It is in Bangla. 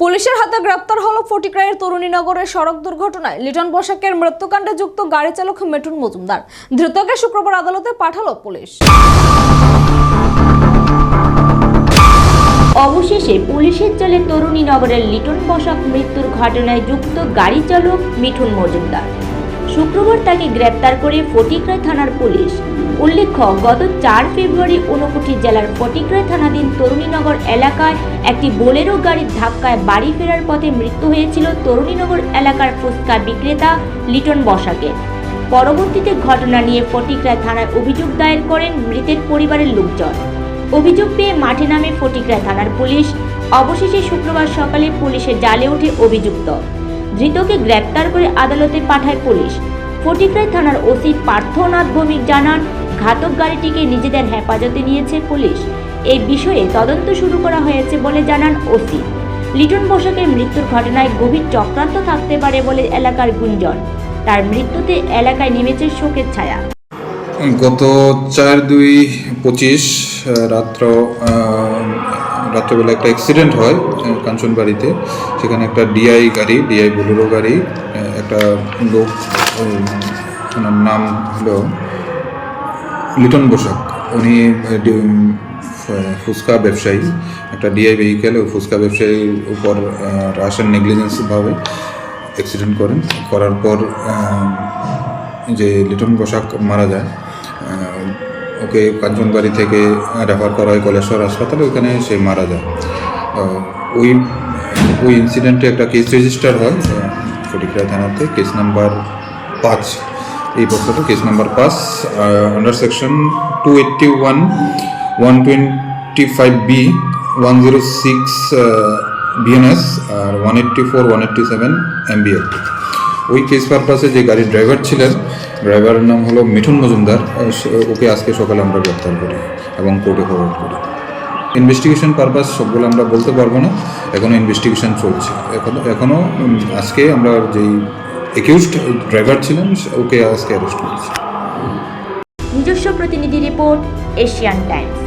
পুলিশের হাতে গ্রেপ্তার হলো ফটিকরায়ের তরুণীনগরের সড়ক দুর্ঘটনায় লিটন বসাকের মৃত্যুকাণ্ডে যুক্ত গাড়ি চালক মেটুন মজুমদার। ধৃতকে শুক্রবার আদালতে পাঠালো পুলিশ। অবশেষে পুলিশের চলে তরুণী নগরের লিটন বসাক মৃত্যুর ঘটনায় যুক্ত গাড়ি চালক মিঠুন মজুমদার। শুক্রবার তাকে গ্রেপ্তার করে ফটিকরায় থানার পুলিশ। উল্লেখ্য, গত চার ফেব্রুয়ারি ঊনকোটি জেলার ফটিকরায় থানাধীন তরুণীনগর এলাকায় একটি বোলেরো গাড়ির ধাক্কায় বাড়ি ফেরার পথে মৃত্যু হয়েছিল তরুণীনগর এলাকার ফুচকা বিক্রেতা লিটন বসাকে। পরবর্তীতে ঘটনা নিয়ে ফটিকরায় থানায় অভিযোগ দায়ের করেন মৃতের পরিবারের লোকজন। অভিযোগ পেয়ে মাঠে নামে ফটিকরা থানার পুলিশ। অবশেষে শুক্রবার সকালে পুলিশের জালে ওঠে অভিযুক্ত। ধৃতকে গ্রেপ্তার করে আদালতে পাঠায় পুলিশ। ফটিকরাই থানার ওসি পার্থনাথ ভৌমিক জানান, ঘাতক গাড়িটিকে নিজেদের হেফাজতে নিয়েছে পুলিশ। এই বিষয়ে তদন্ত শুরু করা হয়েছে বলে জানান ওসি। লিটন বসাকের মৃত্যুর ঘটনায় গভীর চক্রান্ত থাকতে পারে বলে এলাকার গুঞ্জন। তার মৃত্যুতে এলাকায় নেমেছে শোকের ছায়া। গত চার দুই পঁচিশ রাত্র রাত্রেবেলা একটা অ্যাক্সিডেন্ট হয় কাঞ্চনবাড়িতে। সেখানে একটা ডিআই গাড়ি ডিআই বুলেরো গাড়ি একটা লোক ওনার নাম হলো লিটন বসাক। উনি ফুচকা ব্যবসায়ী, একটা ডিআই ভেহিকেল ফুচকা ব্যবসায়ীর উপর রাশিয়ান নেগলিজেন্সভাবে অ্যাক্সিডেন্ট করেন। করার পর যে লিটন বসাক মারা যায় ওকে কাঞ্চনবাড়ি থেকে রেফার করা হয় কলেশ্বর হাসপাতালে, ওখানে সে মারা যায়। ওই ওই ইনসিডেন্টে একটা কেস রেজিস্টার হয়, ফটিকরা থানাতে কেস নাম্বার পাঁচ। এই বছরটা কেস নাম্বার পাঁচ under section two eighty one one twenty five B one zero six BNS আর one eighty four one eighty seven MBL ওই কেস পারপাসে যে গাড়ির ড্রাইভার ছিলেন ড্রাইভারের নাম হলো মিঠুন মজুমদার। ওকে আজকে সকালে আমরা গ্রেপ্তার করি এবং কোর্টে ফরওয়ার্ড করি। ইনভেস্টিগেশন পারপাস সবগুলো আমরা বলতে পারব না। এখনও ইনভেস্টিগেশন চলছে। এখনও এখনও আজকে আমরা যেই একিউজড ড্রাইভার ছিলেন ওকে আজকে অ্যারেস্ট করেছি। নিজস্ব প্রতিনিধি রিপোর্ট, এশিয়ান টাইমস।